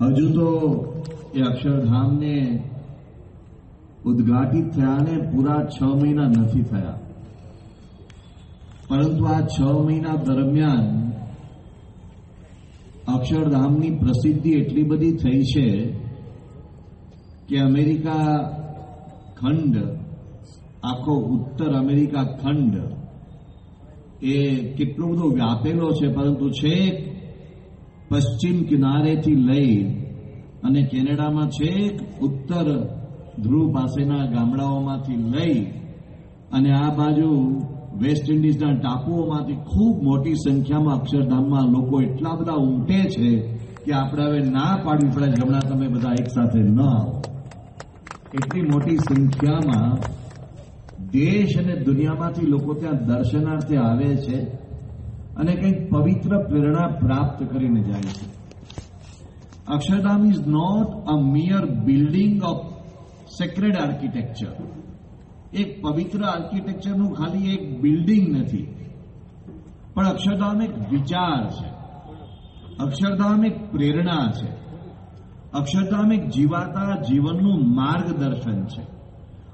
હજુ તો એ અક્ષરધામને ઉદ્ઘાટિત થયાને પૂરા છ મહિના નથી થયા. પરંતુ આ છ મહિના દરમિયાન અક્ષરધામની પ્રસિદ્ધિ એટલી બધી થઈ છે કે અમેરિકા ખંડ, આખો ઉત્તર અમેરિકા ખંડ એ કેટલો બધો વ્યાપેલો છે, પરંતુ છેક પશ્ચિમ કિનારેથી લઈ અને કેનેડામાં છેક ઉત્તર ધ્રુવ પાસેના ગામડાઓમાંથી લઈ અને આ બાજુ વેસ્ટ ઇન્ડિઝના ટાપુઓમાંથી ખૂબ મોટી સંખ્યામાં અક્ષરધામમાં લોકો એટલા બધા ઉમટે છે કે આપણે હવે ના પાડવી પડે હમણાં તમે બધા એકસાથે ન આવો. એટલી મોટી સંખ્યામાં દેશ અને દુનિયામાંથી લોકો ત્યાં દર્શનાર્થે આવે છે. અને કંઈક પવિત્ર પ્રેરણા પ્રાપ્ત કરીને જાય છે. Akshardham is not a mere building of sacred architecture એક પવિત્ર આર્કિટેક્ચરનું ખાલી એક બિલ્ડિંગ નથી. પણ અક્ષરધામ એક વિચાર છે. અક્ષરધામ એક પ્રેરણા છે. અક્ષરધામ એક જીવાતા જીવનનું માર્ગદર્શન છે.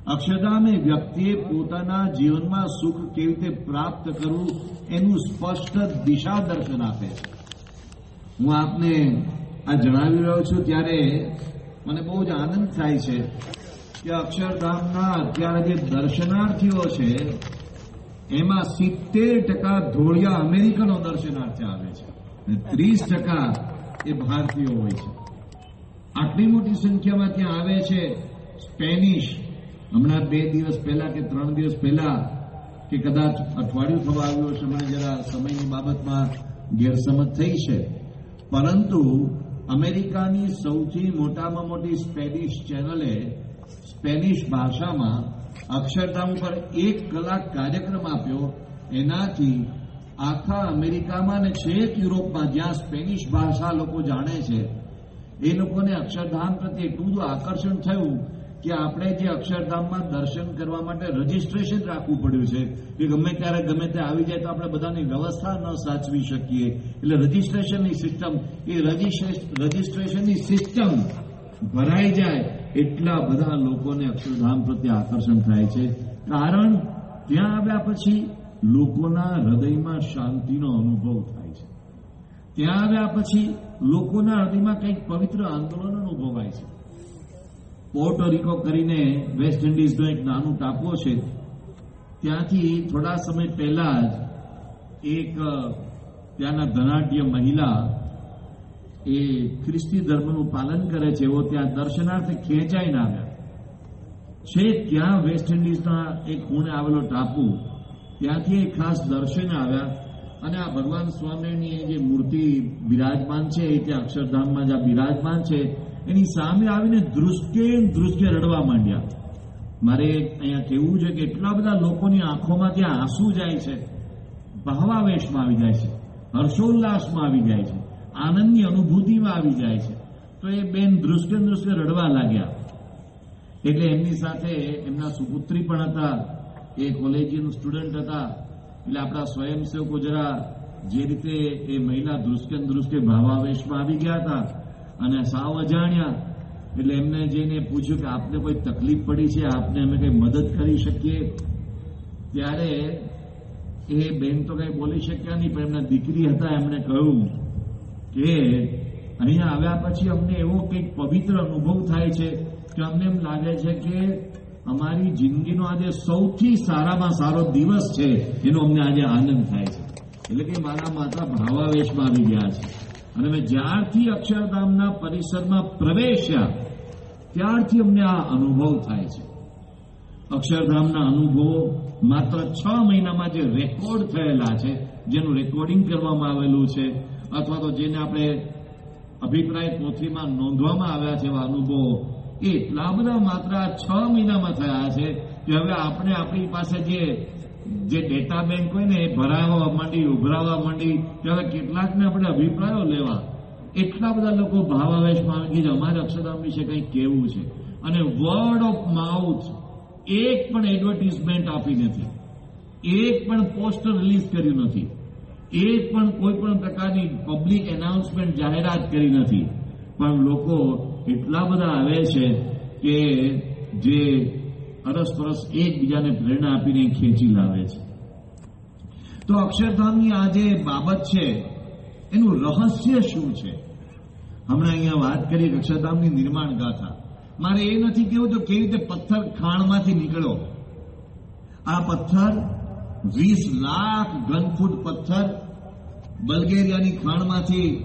અક્ષરધામ એ વ્યક્તિએ પોતાના જીવનમાં સુખ કેવી રીતે પ્રાપ્ત કરવું એનું સ્પષ્ટ દિશા દર્શન આપે. છે હું આપને આ જણાવી રહ્યો છું ત્યારે મને બહુ જ આનંદ થાય છે કે અક્ષરધામના અત્યારે જે દર્શનાર્થીઓ છે, એમાં સિત્તેર ટકા ધોળિયા અમેરિકનો દર્શનાર્થી આવે છે અને ત્રીસ ટકા એ ભારતીયો હોય છે. આટલી મોટી સંખ્યામાં ત્યાં આવે છે સ્પેનિશ હમણાં બે દિવસ પહેલા કે ત્રણ દિવસ પહેલા કે કદાચ અઠવાડિયું થવા આવ્યું હશે, મને જરા સમયની બાબતમાં ગેરસમજ થઈ છે. પરંતુ અમેરિકાની સૌથી મોટામાં મોટી સ્પેનિશ ચેનલે સ્પેનિશ ભાષામાં અક્ષરધામ ઉપર એક કલાક કાર્યક્રમ આપ્યો. એનાથી આખા અમેરિકામાં અને છેક યુરોપમાં જ્યાં સ્પેનિશ ભાષા લોકો જાણે છે, એ લોકોને અક્ષરધામ પ્રત્યે એટલું બધું આકર્ષણ થયું કે આપણે જે અક્ષરધામમાં દર્શન કરવા માટે રજીસ્ટ્રેશન રાખવું પડ્યું છે, કે ગમે ત્યારે ગમે તે આવી જાય તો આપણે બધાની વ્યવસ્થા ન સાચવી શકીએ. એટલે રજીસ્ટ્રેશનની સિસ્ટમ એ રજીસ્ટ્રેશનની સિસ્ટમ ભરાઈ જાય એટલા બધા લોકોને અક્ષરધામ પ્રત્યે આકર્ષણ થાય છે. કારણ ત્યાં આવ્યા પછી લોકોના હૃદયમાં શાંતિનો અનુભવ થાય છે. ત્યાં આવ્યા પછી લોકોના હૃદયમાં કંઈક પવિત્ર આંદોલન અનુભવાય છે. પોર્ટો રિકો કરીને વેસ્ટ ઇન્ડિઝનો એક નાનું ટાપુ છે. ત્યાંથી થોડા સમય પહેલા જ એક ત્યાંના ધનાઢ્ય મહિલા એ ખ્રિસ્તી ધર્મનું પાલન કરે છે. એવો ત્યાં દર્શનાર્થે ખેંચાઈને આવ્યા. છે, ત્યાં વેસ્ટ ઇન્ડિઝના એક ખૂણે આવેલો ટાપુ. ત્યાંથી એ ખાસ દર્શને આવ્યા અને આ ભગવાન સ્વામીની જે મૂર્તિ બિરાજમાન છે, એ ત્યાં અક્ષરધામમાં જ્યાં બિરાજમાન છે. એની સામે આવીને ધ્રુસકે ધ્રુસકે રડવા માંડ્યા. મારે અહીંયા કહેવું છે કે એટલા બધા લોકોની આંખોમાં ત્યાં આંસુ જાય છે. ભાવાવેશમાં આવી જાય છે. હર્ષોલ્લાસમાં આવી જાય છે. આનંદની અનુભૂતિમાં આવી જાય છે. તો એ બેન ધ્રુસકે ધ્રુસકે રડવા લાગ્યા. એટલે એમની સાથે એમના સુપુત્રી પણ હતા. એ કોલેજિયન સ્ટુડન્ટ હતા. એટલે આપણા સ્વયંસેવકો જરા જે રીતે એ મહિલા ધ્રુસકે ધ્રુસકે ભાવાવેશમાં આવી ગયા હતા. અને સાવ અજાણ્યા. એટલે એમને જઈને પૂછ્યું કે આપને કોઈ તકલીફ પડી છે? આપને અમે કઈ મદદ કરી શકીએ? ત્યારે એ બેન તો કઈ બોલી શક્યા નહીં, પણ એમના દીકરી હતા, એમણે કહ્યું કે અહીંયા આવ્યા પછી અમને એવો કંઈક પવિત્ર અનુભવ થાય છે કે અમને એમ લાગે છે કે અમારી જિંદગીનો આજે સૌથી સારામાં સારો દિવસ છે. એનો અમને આજે આનંદ થાય છે. એટલે કે મારા માતા ભાવાવેશમાં આવી ગયા છે. અને મેં જ્યારથી અક્ષરધામના પરિસરમાં પ્રવેશ્યા, ત્યારથી અમને આ અનુભવ થાય છે. અક્ષરધામના અનુભવો માત્ર છ મહિનામાં જે રેકોર્ડ થયેલા છે, જેનું રેકોર્ડિંગ કરવામાં આવેલું છે, અથવા તો જેને આપણે અભિપ્રાય પોથીમાં નોંધવામાં આવ્યા છે એવા અનુભવો એટલા બધા માત્ર આ છ મહિનામાં થયા છે કે હવે આપણે આપણી પાસે જે જે ડેટા બેંક હોય ને, એ ભરાવા માંડી ઉભરાવા માંડી ત્યારે કેટલાકને આપણે અભિપ્રાયો લેવા. એટલા બધા લોકો ભાવાવેશમાં આવી ગયા અમારે અક્ષરધામ વિશે કંઈક કેવું છે. અને વર્ડ ઓફ માઉથ એક પણ એડવર્ટિઝમેન્ટ આપી નથી. એક પણ પોસ્ટર રિલીઝ કર્યું નથી. એક પણ કોઈ પણ પ્રકારની પબ્લિક એનાઉન્સમેન્ટ જાહેરાત કરી નથી. પણ લોકો એટલા બધા આવે છે કે જે અરસપરસ એકબીજાને પ્રેરણા આપીને ખેંચી લાવે છે. તો અક્ષરધામની આ જે બાબત છે, એનું રહસ્ય શું છે? હમણાં અહીંયા વાત કરી અક્ષરધામની નિર્માણ ગાથા. મારે એ નથી કેવું તો કેવી રીતે પથ્થર ખાણમાંથી નીકળ્યો આ પથ્થર વીસ લાખ ઘનફૂટ પથ્થર બલ્ગેરિયાની ખાણમાંથી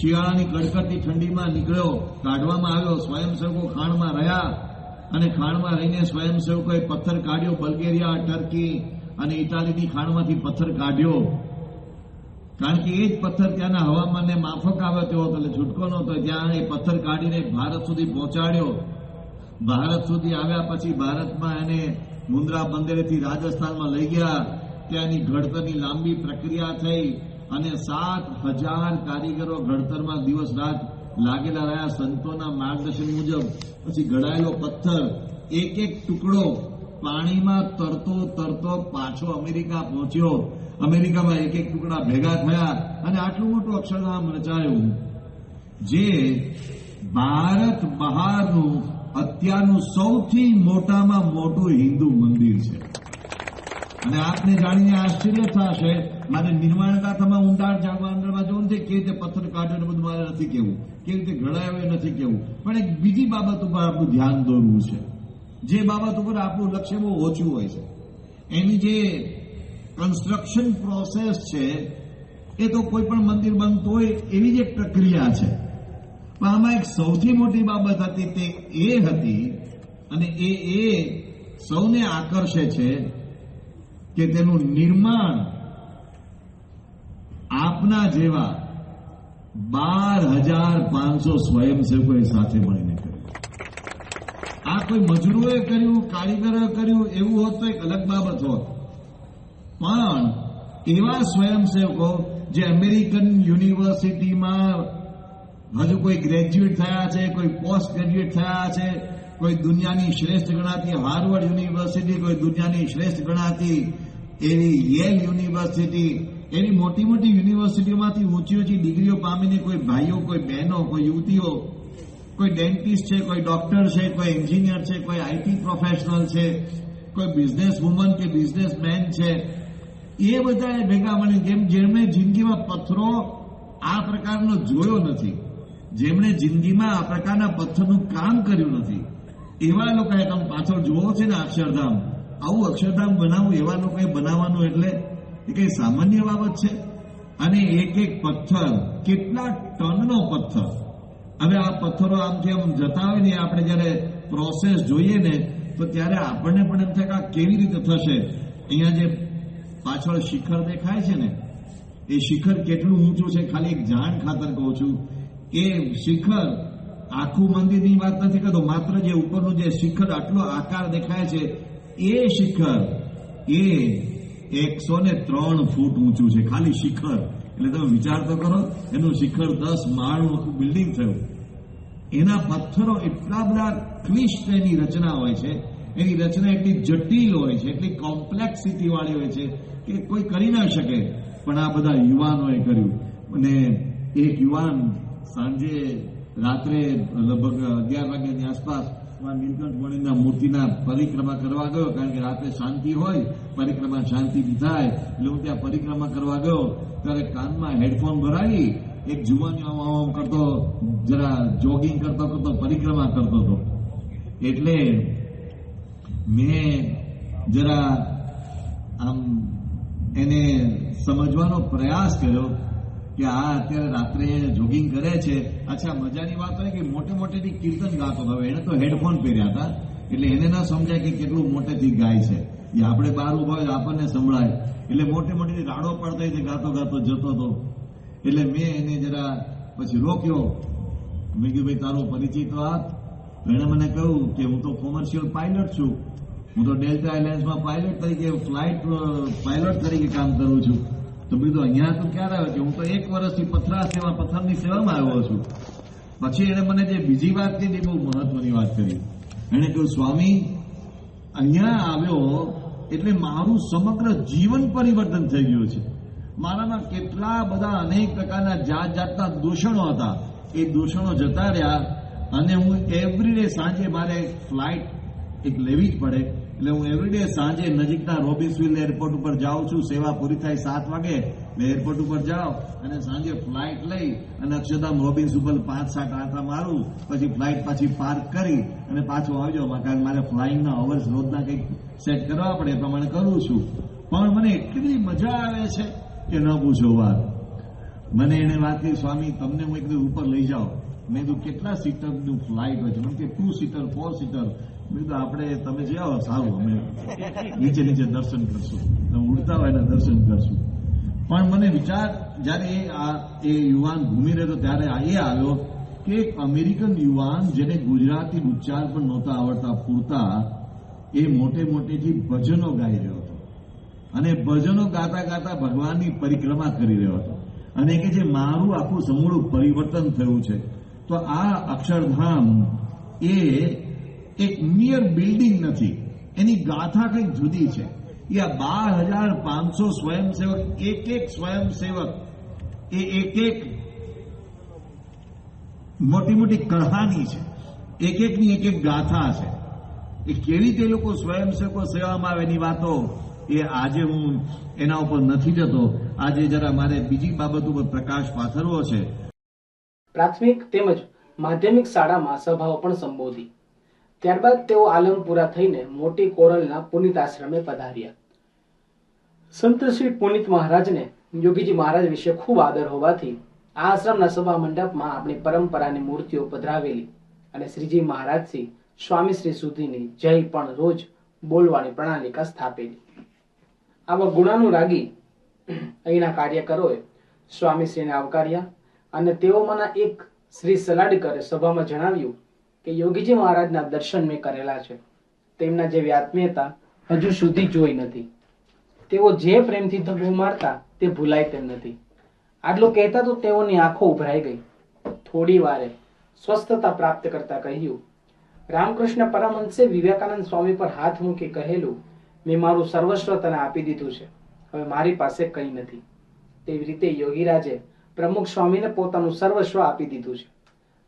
શિયાળાની કડકડતી ઠંડીમાં નીકળ્યો, કાઢવામાં આવ્યો, સ્વયંસેવકો ખાણમાં રહ્યા. અને ખાણમાં રહીને સ્વયંસેવકોએ પથ્થર કાઢ્યો, બલ્ગેરિયા, ટર્કી અને ઇટાલીની ખાણમાંથી પથ્થર કાઢ્યો. કારણ કે એ જ પથ્થર ત્યાંના હવામાનને માફક આવે તેવો એટલે છૂટકો નહોતો. ત્યાં એ પથ્થર કાઢીને ભારત સુધી પહોંચાડ્યો. ભારત સુધી આવ્યા પછી ભારતમાં એને મુન્દ્રા બંદરેથી રાજસ્થાનમાં લઈ ગયા. ત્યાંની ઘડતરની લાંબી પ્રક્રિયા થઈ અને સાત હજાર કારીગરો ઘડતરમાં દિવસ રાત લાગેલા રહ્યા સંતોના માર્ગદર્શન મુજબ. પછી ઘડાયેલો પથ્થર એક એક ટુકડો પાણીમાં તરતો તરતો પાછો અમેરિકા પહોંચ્યો. અમેરિકામાં એક એક ટુકડા ભેગા થયા અને આટલું મોટું અક્ષરધામ રચાયું. જે ભારત બહારનું અત્યારનું સૌથી મોટામાં મોટું હિન્દુ મંદિર છે. અને આપને જાણીને આશ્ચર્ય થશે, મારે નિર્માણ ગાથામાં ઊંડાણ જાણવા અંદરમાં જોવું છે, કેવી રીતે પથ્થર કાઢ્યો ને બધું મારે નથી કેવું કેવી રીતે ઘડાયો નથી કેવું પણ એક બીજી બાબત ઉપર આપણું ધ્યાન દોરવું છે. જે બાબત ઉપર આપણું લક્ષ્ય બહુ ઓછું હોય છે. એની જે કન્સ્ટ્રક્શન પ્રોસેસ છે, એ તો કોઈ પણ મંદિર બનતું હોય એવી જ એક પ્રક્રિયા છે. પણ આમાં એક સૌથી મોટી બાબત હતી તે એ હતી, અને એ એ સૌને આકર્ષે છે કે તેનું નિર્માણ આપના જેવા બાર હજાર પાંચસો સ્વયંસેવકોએ સાથે મળીને કર્યું. આ કોઈ મજૂરોએ કર્યું, કારીગરોએ કર્યું, એવું હોત તો એક અલગ બાબત હોત. પણ એવા સ્વયંસેવકો જે અમેરિકન યુનિવર્સિટીમાં હજુ કોઈ ગ્રેજ્યુએટ થયા છે, કોઈ પોસ્ટ ગ્રેજ્યુએટ થયા છે, કોઈ દુનિયાની શ્રેષ્ઠ ગણાતી હાર્વર્ડ યુનિવર્સિટી, કોઈ દુનિયાની શ્રેષ્ઠ ગણાતી એવી યેલ યુનિવર્સિટી, એની મોટી મોટી યુનિવર્સિટીઓમાંથી ઊંચી ઊંચી ડિગ્રીઓ પામીને કોઈ ભાઈઓ, કોઈ બહેનો, કોઈ યુવતીઓ, કોઈ ડેન્ટિસ્ટ છે, કોઈ ડોક્ટર છે, કોઈ એન્જિનિયર છે, કોઈ આઈટી પ્રોફેશનલ છે, કોઈ બિઝનેસ વુમન કે બિઝનેસમેન છે, એ બધા ભેગા મળી જેમ જેમણે જિંદગીમાં પથ્થરો આ પ્રકારનો જોયો નથી, જેમણે જિંદગીમાં આ પ્રકારના પથ્થરનું કામ કર્યું નથી, એવા લોકોએ તમે પાછળ જોવો છે ને અક્ષરધામ. આવું અક્ષરધામ બનાવવું એવા લોકોએ બનાવવાનું એટલે એ કઈ સામાન્ય બાબત છે? અને એક એક પથ્થર, કેટલા ટનનો પથ્થર? હવે આ પથ્થરો આમ જેમ જતા હોય ને, આપણે જ્યારે પ્રોસેસ જોઈએ ને, તો ત્યારે આપણને પણ એમ થાય કે આ કેવી રીતે થશે? અહીંયા જે પાછળ શિખર દેખાય છે ને, એ શિખર કેટલું ઊંચું છે? ખાલી એક જાણ ખાતર કહું છું. એ શિખર આખું મંદિરની વાત નથી કરતો, માત્ર જે ઉપરનું જે શિખર આટલો આકાર દેખાય છે એ શિખર. એ એકસો ને ત્રણ ફૂટ ઊંચું છે, ખાલી શિખર. એટલે તમે વિચાર તો કરો, એનું શિખર દસ માળનું આખું બિલ્ડિંગ થયું. એના પથ્થરો એટલા બધા ક્લિષ્ટ એની રચના હોય છે, એની રચના એટલી જટિલ હોય છે, એટલી કોમ્પ્લેક્સિટી વાળી હોય છે કે કોઈ કરી ના શકે. પણ આ બધા યુવાનોએ કર્યું. અને એક યુવાન સાંજે રાત્રે લગભગ અગિયાર વાગ્યાની આસપાસ નીલકંઠ મણિના મૂર્તિના પરિક્રમા કરવા ગયો, કારણ કે રાતે શાંતિ હોય, પરિક્રમા શાંતિથી થાય એટલે હું ત્યાં પરિક્રમા કરવા ગયો, ત્યારે કાનમાં હેડફોન ભરાવી એક જુવાન આમ આમ કરતો, જરા જોગિંગ કરતો કરતો પરિક્રમા કરતો હતો. એટલે મેં જરા આમ એને સમજવાનો પ્રયાસ કર્યો કે આ અત્યારે રાત્રે જોગિંગ કરે છે. અચ્છા, મજાની વાત હોય કે મોટે મોટેથી કીર્તન ગાતો હવે એને તો હેડફોન પહેર્યા હતા. એટલે એને ના સમજાય કે કેટલું મોટેથી ગાય છે. એ આપણે બહાર ઊભા હોય આપણને સંભળાય. એટલે મોટે મોટેથી રાડો પડતો હોય ગાતો ગાતો જતો હતો એટલે મેં એને જરા પછી રોક્યો. મેં કીધું, ભાઈ, તારો પરિચય તો તો એણે મને કહ્યું કે હું તો કોમર્શિયલ પાયલટ છું. હું તો ડેલ્ટા એરલાઇન્સમાં પાયલટ તરીકે ફ્લાઇટ પાયલટ તરીકે કામ કરું છું. તો બીજું અહીંયા તું ક્યારે આવ્યો છે? હું તો એક વર્ષથી પથરા સેવા પથ્થરની સેવામાં આવ્યો છું. પછી એને મને જે બીજી વાત કીધી, બહુ મહત્વની વાત કરી. એણે કહ્યું, સ્વામી, અહીંયા આવ્યો એટલે મારું સમગ્ર જીવન પરિવર્તન થઈ ગયું છે. મારામાં કેટલા બધા અનેક પ્રકારના જાત જાતના દૂષણો હતા. એ દૂષણો જતા રહ્યા અને હું એવરીડે સાંજે મારે ફ્લાઇટ એક લેવી જ પડે. એટલે હું એવરીડે સાંજે નજીકના રોબિન્સવિલ એરપોર્ટ ઉપર જાઉં છું. સેવા પૂરી થાય સાત વાગે એટલે એરપોર્ટ ઉપર જાઉં અને સાંજે ફ્લાઇટ લઈ અને અક્ષરધામ રોબિન્સ ઉપર પાંચ સાત આંટા મારું, પછી ફ્લાઇટ પાછી પાર્ક કરી અને પાછો આવી જાઉં કારણ મારે ફ્લાઇંગના અવર્સ રોજના કંઈક સેટ કરવા પડે એ પ્રમાણે કરું છું. પણ મને એટલી મજા આવે છે કે ન પૂછો વાત. મને એને વાત કરી, સ્વામી, તમને હું એક ઉપર લઈ જાઉં. મેં કીધું, કેટલા સીટરનું ફ્લાઇટ હોય છે? મને કે ટુ સીટર ફોર સીટર મેં કીધું, આપણે, તમે જે આવો, સારું, અમે નીચે નીચે દર્શન કરશું. તમે ઉડતા હોય દર્શન કરશું. પણ મને વિચાર, જ્યારે એ આ એ યુવાન ઘૂમી રહ્યો ત્યારે એ આવ્યો કે એક અમેરિકન યુવાન જેને ગુજરાતી ઉચ્ચાર પણ નહોતા આવડતા પૂરતા, એ મોટે મોટેથી ભજનો ગાઈ રહ્યો હતો. અને ભજનો ગાતા ગાતા ભગવાનની પરિક્રમા કરી રહ્યો હતો. અને કે જે મારું આખું સમૂળું પરિવર્તન થયું છે. તો આ અક્ષરધામ એ એક મિયર બિલ્ડિંગ નથી. એની ગાથા કંઈક જુદી છે. એ બાર હજાર પાંચસો સ્વયંસેવક, એક એક સ્વયંસેવક, એ એક એક મોટી મોટી કહાની છે. એક એકની એક એક ગાથા છે. એ કેવી રીતે લોકો સ્વયંસેવકો સેવામાં આવે એની વાતો? એ આજે હું એના ઉપર નથી જતો. આજે જરા મારે બીજી બાબત ઉપર પ્રકાશ પાથરવો છે. પ્રાથમિક તેમજ માધ્યમિક શાળામાં સભાઓ પણ સંબોધી. ત્યારબાદ તેઓ આલમપુરા થઈને મોટી કોરલના પુનિત આશ્રમે પધાર્યા. સંત શ્રી પુનિત મહારાજને યોગીજી મહારાજ વિશે ખૂબ આદર હોવાથી આ આશ્રમના સભા મંડપમાં આપણી પરંપરાની મૂર્તિઓ પધરાવેલી અને શ્રીજી મહારાજથી સ્વામીશ્રી સુધીની જય પણ રોજ બોલવાની પ્રણાલિકા સ્થાપેલી. આવા ગુણાનુરાગી અહીંના કાર્યકરોએ સ્વામીશ્રીને આવકાર્યા. અને તેઓમાંના એક શ્રી સલાડકરે સભામાં જણાવ્યું કે યોગીજી મહારાજના દર્શન મેં કરેલા છે. તેમના જે વ્યાત્મીયતા હજુ સુધી જોઈ નથી. તેઓ જે પ્રેમથી ધબો મારતા તે ભૂલાય તેમ નથી. આટલું કહેતા તો તેઓની આંખો ઉભરાઈ ગઈ. થોડી વારે સ્વસ્થતા પ્રાપ્ત કરતા કહ્યું, રામકૃષ્ણ પરમહંસે વિવેકાનંદ સ્વામી પર હાથ મૂકી કહેલું, મેં મારું સર્વસ્વ તને આપી દીધું છે. હવે મારી પાસે કંઈ નથી. તેવી રીતે યોગીરાજે પ્રમુખ સ્વામીને પોતાનું સર્વસ્વ આપી દીધું છે.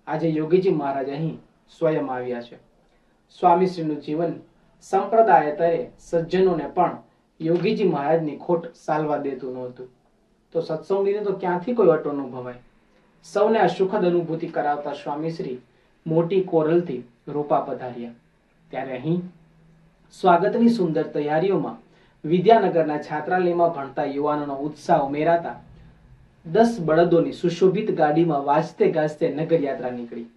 આજે યોગીજી મહારાજ અહીં સ્વયં આવ્યા છે. સ્વામીશ્રીનું જીવન સંપ્રદાયતરે સજ્જનોને પણ યોગીજી મહારાજની ખોટ સાલવા દેતું નહોતું. તો સત્સંગીને તો ક્યાંથી કોઈ અટો અનુભવાય? સૌને આ સુખદ અનુભૂતિ કરાવતા સ્વામીશ્રી મોટી કોરલથી રૂપા પધાર્યા. ત્યારે અહીં સ્વાગતની સુંદર તૈયારીઓમાં વિદ્યાનગરના છાત્રાલયમાં ભણતા યુવાનોનો ઉત્સાહ ઉમેરાતા દસ બળદોની સુશોભિત ગાડીમાં વાજતે ગાજતે નગરયાત્રા નીકળી.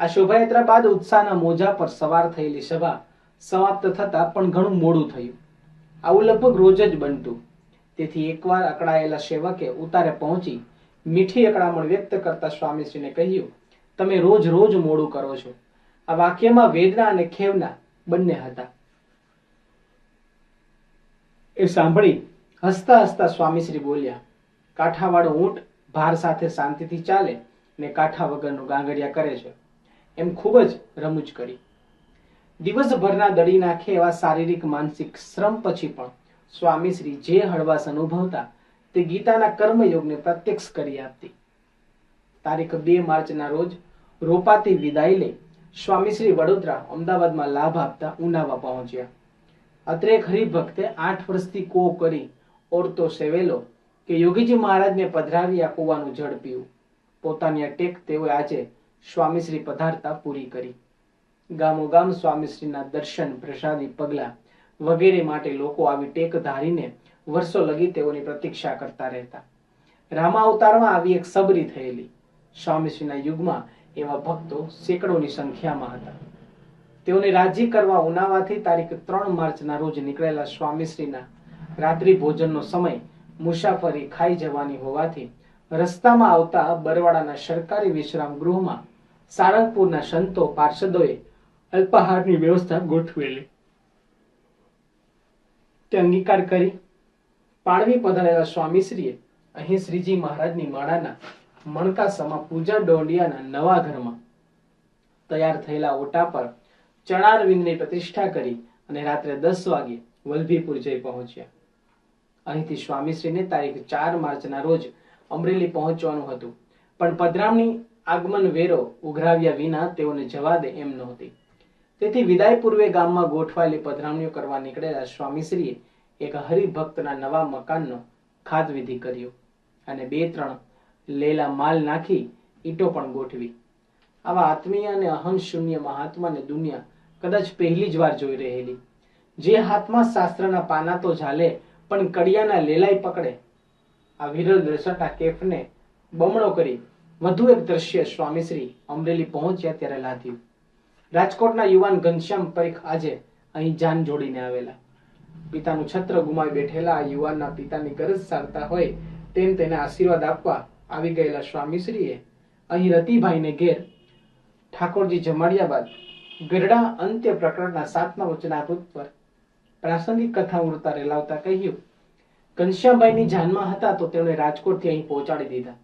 આ શોભાયાત્રા બાદ ઉત્સાહના મોજા પર સવાર થયેલી સભા સમાપ્ત થતા પણ ઘણું મોડું થયું. આવું લગભગ રોજ જ બનતું. તેથી એકવાર અકળાયેલા સેવકે ઉતારે પહોંચી મીઠી અકળામણ વ્યક્ત કરતા સ્વામીશ્રીને કહ્યું, તમે રોજ રોજ મોડું કરો છો. આ વાક્યમાં વેદના અને ખેવના બંને હતા. એ સાંભળી હસતા હસતા સ્વામીશ્રી બોલ્યા કાંઠાવાળો ઊંટ ભાર સાથે શાંતિથી ચાલે ને કાંઠા વગરનું ગાંગડિયા કરે છે. એમ ખૂબ જ રમૂજ કરી. દિવસભરના દડી નાખે એવા શારીરિક માનસિક શ્રમ પછી પણ સ્વામીશ્રી જે હળવાશ અનુભવતા તે ગીતાના કર્મયોગને પ્રત્યક્ષ કરી આપતી. તારીખ બે માર્ચના રોજ રોપાતી વિદાય લઈ સ્વામીશ્રી વડોદરા અમદાવાદમાં લાભ આપતા ઉનાવા પહોંચ્યા. અત્રે હરિભક્તે આઠ વર્ષથી કો કરી ઓરતો સેવેલો કે યોગીજી મહારાજને પધરાવી આ કૂવાનું જળ પીવું. પોતાની આ ટેક તેઓએ આજે સ્વામીશ્રી પધારતા પૂરી કરી. ગામોગામ સ્વામીશ્રીના દર્શન, પ્રસાદી, પગલા વગેરે માટે લોકો આવી ટેક ધારીને વર્ષો લગી તેઓની પ્રતીક્ષા કરતા રહેતા. રામા અવતારમાં આવી એક સબરી થયેલી. સ્વામીશ્રીના યુગમાં એવા ભક્તો સેંકડોની સંખ્યામાં હતા. તેઓને રાજી કરવા ઉનાવાથી તારીખ ત્રણ માર્ચના રોજ નીકળેલા સ્વામીશ્રીના રાત્રિ ભોજનનો સમય મુસાફરી ખાઈ જવાની હોવાથી રસ્તામાં આવતા બરવાડાના સરકારી વિશ્રામ ગૃહમાં સારંગપુરના સંતો પાર્ષદોએ અલ્પાહારની વ્યવસ્થા ગોઠવેલી. તે અંગીકાર કરી પાડવી પધારેલા સ્વામીશ્રીએ અહીં શ્રીજી મહારાજની માળાના મણકાસામાં પૂજા દોંડિયાના નવા ઘરમાં તૈયાર થયેલા ઓટા પર ચણારવિંદની પ્રતિષ્ઠા કરી અને રાત્રે દસ વાગે વલભીપુર જઈ પહોંચ્યા. અહીંથી સ્વામીશ્રીને તારીખ ચાર માર્ચના રોજ અમરેલી પહોંચવાનું હતું. પણ પદરામની આગમન વેરો ઉઘરાવ્યા વિના તેઓને જવા દે એમ નહોતી. તેથી વિદાય પૂર્વે ગામમાં ગોઠવાયેલી પધરામણીઓ કરવા નીકળેલા સ્વામીશ્રીએ એક હરિભક્તના નવા મકાનનો ખાતવિધિ કર્યો અને બે ત્રણ લેલા માલ નાખી ઈંટો પણ ગોઠવી. આવા આત્મીય અને અહમ શૂન્ય મહાત્માને દુનિયા કદાચ પહેલી જ વાર જોઈ રહેલી. જે હાથમાં શાસ્ત્રના પાના તો ઝાલે પણ કડિયાના લેલાઈ પકડે. આ વિરલ દર્શકના કેફને બમણો કરી વધુ એક દ્રશ્ય સ્વામીશ્રી અમરેલી પહોંચ્યા ત્યારે લાદ્યું. રાજકોટના યુવાન ઘનશ્યામ પરીખ આજે અહીં જાન જોડીને આવેલા. પિતાનું છત્ર ગુમાવી બેઠેલા આ યુવાનના પિતાની ગરજ સારતા હોય તેમ તેને આશીર્વાદ આપવા આવી ગયેલા સ્વામીશ્રીએ અહીં રતિભાઈને ઘેર ઠાકોરજી જમાડ્યા બાદ ગરડા અંત્ય પ્રકરણના સાતમા વચનામૃત પર પ્રાસંગિક કથા વૃત્તા રેલાવતા કહ્યું. ઘનશ્યામભાઈની જાનમાં હતા તો તેમણે રાજકોટથી અહીં પહોંચાડી દીધા.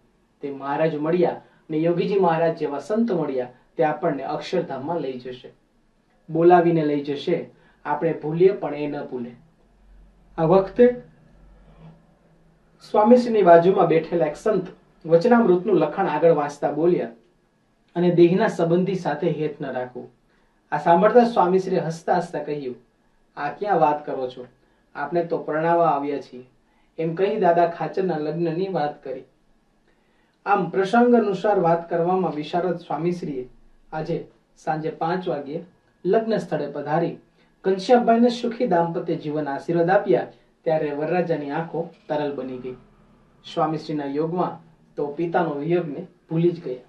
તે મહારાજ મળ્યા ને યોગીજી મહારાજ જેવા સંત મળ્યા. તે આપણને અક્ષરધામમાં લઈ જશે. બોલાવીને લઈ જશે. આપણે ભૂલીએ પણ એ ન ભૂલે. આ વખતે સ્વામીશ્રીની બાજુમાં બેઠેલા એક સંત વચનામૃતનું લખાણ આગળ વાંચતા બોલ્યા અને દેહના સંબંધી સાથે હેત ન રાખવું આ સાંભળતા સ્વામીશ્રીએ હસતા હસતા કહ્યું આ ક્યાં વાત કરો છો? આપણે તો પરણાવવા આવ્યા છીએ. એમ કહી દાદા ખાચરના લગ્નની વાત કરી. આમ પ્રસંગ અનુસાર વાત કરવામાં વિશારદ સ્વામીશ્રીએ આજે સાંજે પાંચ વાગ્યે લગ્ન સ્થળે પધારી ઘનશ્યામભાઈને સુખી દાંપત્ય જીવન આશીર્વાદ આપ્યા, ત્યારે વરરાજાની આંખો તરલ બની ગઈ. સ્વામીશ્રીના યોગમાં તો પિતાનો વિયોગને ભૂલી જ ગયા.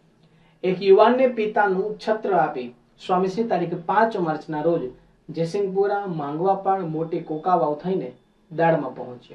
એક યુવાનને પિતાનું છત્ર આપી સ્વામીશ્રી તારીખ પાંચ માર્ચના રોજ જયસિંહપુરા પણ મોટી કોકાવાવ થઈને દાળમાં પહોંચ્યા.